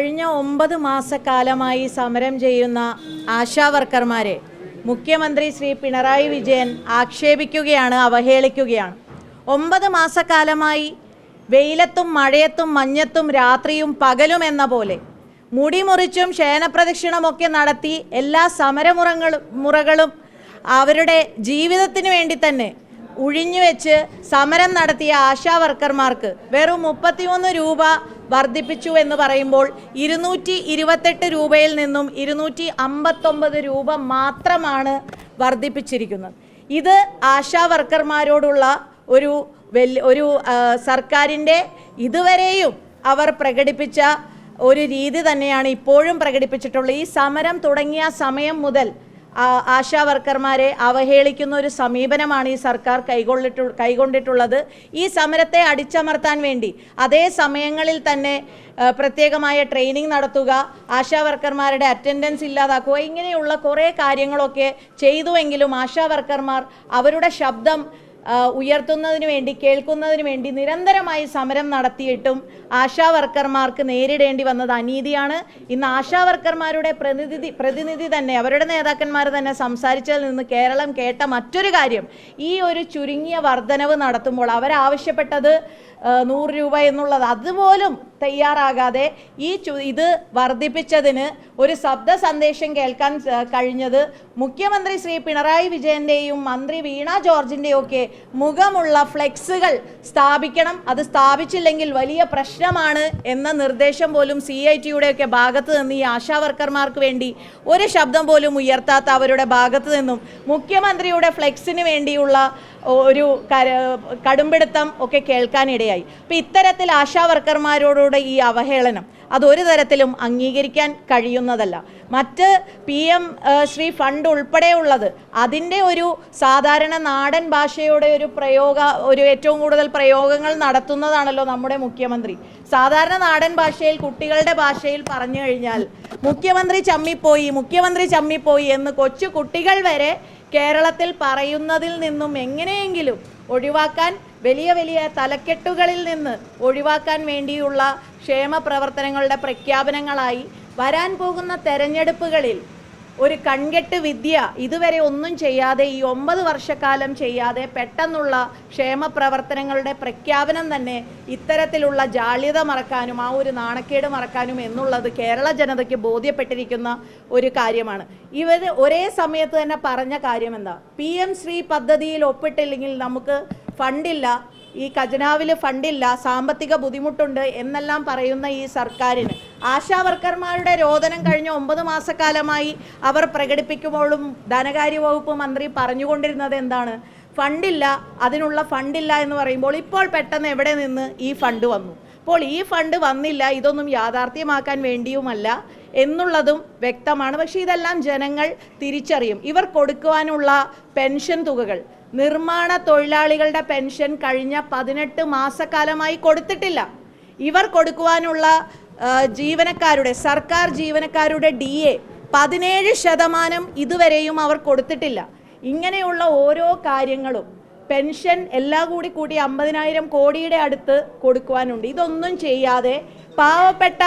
കഴിഞ്ഞ ഒമ്പത് മാസക്കാലമായി സമരം ചെയ്യുന്ന ആശാവർക്കർമാരെ മുഖ്യമന്ത്രി ശ്രീ പിണറായി വിജയൻ ആക്ഷേപിക്കുകയാണ് അവഹേളിക്കുകയാണ്. ഒമ്പത് മാസക്കാലമായി വെയിലത്തും മഴയത്തും മഞ്ഞത്തും രാത്രിയും പകലും എന്ന പോലെ മുടിമുറിച്ചും ശയനപ്രദക്ഷിണമൊക്കെ നടത്തി എല്ലാ സമരമുറങ്ങളും മുറകളും അവരുടെ ജീവിതത്തിന് വേണ്ടി തന്നെ ഉഴിഞ്ഞുവെച്ച് സമരം നടത്തിയ ആശാ വർക്കർമാർക്ക് വെറും മുപ്പത്തിയൊന്ന് രൂപ വർദ്ധിപ്പിച്ചു എന്ന് പറയുമ്പോൾ ഇരുന്നൂറ്റി ഇരുപത്തെട്ട് രൂപയിൽ നിന്നും ഇരുന്നൂറ്റി അമ്പത്തൊമ്പത് രൂപ മാത്രമാണ് വർദ്ധിപ്പിച്ചിരിക്കുന്നത്. ഇത് ആശാ വർക്കർമാരോടുള്ള ഒരു വലിയ ഒരു സർക്കാരിന്റെ ഇതുവരെയും അവർ പ്രകടിപ്പിച്ച ഒരു രീതി തന്നെയാണ് ഇപ്പോഴും പ്രകടിപ്പിച്ചിട്ടുള്ളത്. ഈ സമരം തുടങ്ങിയ സമയം മുതൽ ആശാ വർക്കർമാരെ അവഹേളിക്കുന്ന ഒരു സമീപനമാണ് ഈ സർക്കാർ കൈകൊള്ളിട്ടു കൈകൊണ്ടിട്ടുള്ളത്. ഈ സമരത്തെ അടിച്ചമർത്താൻ വേണ്ടി അതേ സമയങ്ങളിൽ തന്നെ പ്രത്യേകമായ ട്രെയിനിങ് നടത്തുക ആശാ വർക്കർമാരുടെ അറ്റൻഡൻസ് ഇല്ലാതാക്കുക ഇങ്ങനെയുള്ള കുറേ കാര്യങ്ങളൊക്കെ ചെയ്തുവെങ്കിലും ആശാ വർക്കർമാർ അവരുടെ ശബ്ദം ഉയർത്തുന്നതിന് വേണ്ടി കേൾക്കുന്നതിന് വേണ്ടി നിരന്തരമായി സമരം നടത്തിയിട്ടും ആശാ വർക്കർമാർക്ക് നേരിടേണ്ടി വന്നത് അനീതിയാണ്. ഇന്ന് ആശാ വർക്കർമാരുടെ പ്രതിനിധി പ്രതിനിധി തന്നെ അവരുടെ നേതാക്കന്മാർ തന്നെ സംസാരിച്ചതിൽ നിന്ന് കേരളം കേട്ട മറ്റൊരു കാര്യം ഈ ഒരു ചുരുങ്ങിയ വർധനവ് നടത്തുമ്പോൾ അവരാവശ്യപ്പെട്ടത് നൂറ് രൂപ എന്നുള്ളത്. അതുപോലും തയ്യാറാകാതെ ഈ ഇത് വർദ്ധിപ്പിച്ചതിന് ഒരു ശബ്ദ സന്ദേശം കേൾക്കാൻ കഴിഞ്ഞത് മുഖ്യമന്ത്രി ശ്രീ പിണറായി വിജയന്റെയും മന്ത്രി വീണ ജോർജിന്റെയും ഒക്കെ മുഖമുള്ള ഫ്ലെക്സുകൾ സ്ഥാപിക്കണം. അത് സ്ഥാപിച്ചില്ലെങ്കിൽ വലിയ പ്രശ്നമാണ് എന്ന നിർദ്ദേശം പോലും സി ഐ ടിയുടെ ഒക്കെ ഭാഗത്ത് നിന്ന് ഈ ആശാവർക്കർമാർക്ക് വേണ്ടി ഒരു ശബ്ദം പോലും ഉയർത്താത്ത അവരുടെ ഭാഗത്ത് നിന്നും മുഖ്യമന്ത്രിയുടെ ഫ്ലെക്സിന് വേണ്ടിയുള്ള ഒരു കടുംപിടുത്തം ഒക്കെ കേൾക്കാനിടയായി. അപ്പം ഇത്തരത്തിൽ ആശാ വർക്കർമാരോടുള്ള ഈ അവഹേളനം അതൊരു തരത്തിലും അംഗീകരിക്കാൻ കഴിയുന്നതല്ല. മറ്റ് പി എം ശ്രീ ഫണ്ട് ഉൾപ്പെടെയുള്ളത് അതിന്റെ ഒരു സാധാരണ നാടൻ ഭാഷയുടെ ഒരു പ്രയോഗ ഒരു ഏറ്റവും കൂടുതൽ പ്രയോഗങ്ങൾ നടത്തുന്നതാണല്ലോ നമ്മുടെ മുഖ്യമന്ത്രി. സാധാരണ നാടൻ ഭാഷയിൽ കുട്ടികളുടെ ഭാഷയിൽ പറഞ്ഞു കഴിഞ്ഞാൽ മുഖ്യമന്ത്രി ചമ്മിപ്പോയി മുഖ്യമന്ത്രി ചമ്മിപ്പോയി എന്ന് കൊച്ചു കുട്ടികൾ വരെ കേരളത്തിൽ പറയുന്നതിൽ നിന്നും എങ്ങനെയെങ്കിലും ഒഴിവാക്കാൻ വലിയ വലിയ തലക്കെട്ടുകളിൽ നിന്ന് ഒഴിവാക്കാൻ വേണ്ടിയുള്ള ക്ഷേമ പ്രവർത്തനങ്ങളുടെ പ്രഖ്യാപനങ്ങളായി വരാൻ പോകുന്ന തെരഞ്ഞെടുപ്പുകളിൽ ഒരു കൺകെട്ട് വിദ്യ ഇതുവരെ ഒന്നും ചെയ്യാതെ ഈ ഒമ്പത് വർഷക്കാലം ചെയ്യാതെ പെട്ടെന്നുള്ള ക്ഷേമ പ്രവർത്തനങ്ങളുടെ പ്രഖ്യാപനം തന്നെ ഇത്തരത്തിലുള്ള ജാള്യത മറക്കാനും ആ ഒരു നാണക്കേട് മറക്കാനും എന്നുള്ളത് കേരള ജനതയ്ക്ക് ബോധ്യപ്പെട്ടിരിക്കുന്ന ഒരു കാര്യമാണ്. ഇവർ ഒരേ സമയത്ത് തന്നെ പറഞ്ഞ കാര്യം എന്താ പി എം ശ്രീ പദ്ധതിയിൽ ഒപ്പിട്ടില്ലെങ്കിൽ നമുക്ക് ഫണ്ടില്ല ഈ ഖജനാവിൽ ഫണ്ടില്ല സാമ്പത്തിക ബുദ്ധിമുട്ടുണ്ട് എന്നെല്ലാം പറയുന്ന ഈ സർക്കാരിന്. ആശാ വർക്കർമാരുടെ രോദനം കഴിഞ്ഞ ഒമ്പത് മാസക്കാലമായി അവർ പ്രകടിപ്പിക്കുമ്പോഴും ധനകാര്യ വകുപ്പ് മന്ത്രി പറഞ്ഞുകൊണ്ടിരുന്നത് എന്താണ്? ഫണ്ടില്ല അതിനുള്ള ഫണ്ടില്ല എന്ന് പറയുമ്പോൾ ഇപ്പോൾ പെട്ടെന്ന് എവിടെ നിന്ന് ഈ ഫണ്ട് വന്നു? അപ്പോൾ ഈ ഫണ്ട് വന്നില്ല ഇതൊന്നും യാഥാർത്ഥ്യമാക്കാൻ വേണ്ടിയുമല്ല എന്നുള്ളതും വ്യക്തമാണ്. പക്ഷേ ഇതെല്ലാം ജനങ്ങൾ തിരിച്ചറിയും. ഇവർ കൊടുക്കുവാനുള്ള പെൻഷൻ തുകകൾ നിർമ്മാണ തൊഴിലാളികളുടെ പെൻഷൻ കഴിഞ്ഞ പതിനെട്ട് മാസക്കാലമായി കൊടുത്തിട്ടില്ല. ഇവർ കൊടുക്കുവാനുള്ള ജീവനക്കാരുടെ സർക്കാർ ജീവനക്കാരുടെ ഡി എ പതിനേഴ് ശതമാനം ഇതുവരെയും അവർ കൊടുത്തിട്ടില്ല. ഇങ്ങനെയുള്ള ഓരോ കാര്യങ്ങളും പെൻഷൻ എല്ലാം കൂടി കൂടി അമ്പതിനായിരം കോടിയുടെ അടുത്ത് കൊടുക്കുവാനുണ്ട്. ഇതൊന്നും ചെയ്യാതെ പാവപ്പെട്ട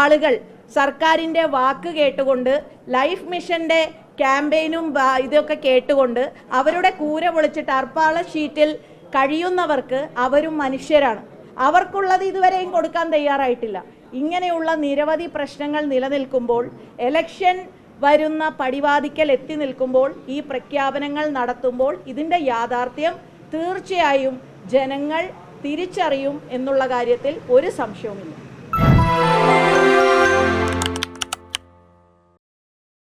ആളുകൾ സർക്കാരിന്റെ വാക്ക് കേട്ടുകൊണ്ട് ലൈഫ് മിഷന്റെ ക്യാമ്പയിനും ഇതൊക്കെ കേട്ടുകൊണ്ട് അവരുടെ കൂര പൊളിച്ചിട്ട് അർപ്പാള ഷീറ്റിൽ കഴിയുന്നവർക്ക് അവരും മനുഷ്യരാണ്. അവർക്കുള്ളത് ഇതുവരെയും കൊടുക്കാൻ തയ്യാറായിട്ടില്ല. ഇങ്ങനെയുള്ള നിരവധി പ്രശ്നങ്ങൾ നിലനിൽക്കുമ്പോൾ എലക്ഷൻ വരുന്ന പടിവാദിക്കൽ എത്തി നിൽക്കുമ്പോൾ ഈ പ്രഖ്യാപനങ്ങൾ നടത്തുമ്പോൾ ഇതിന്റെ യാഥാർത്ഥ്യം തീർച്ചയായും ജനങ്ങൾ തിരിച്ചറിയും എന്നുള്ള കാര്യത്തിൽ ഒരു സംശയവുമില്ല.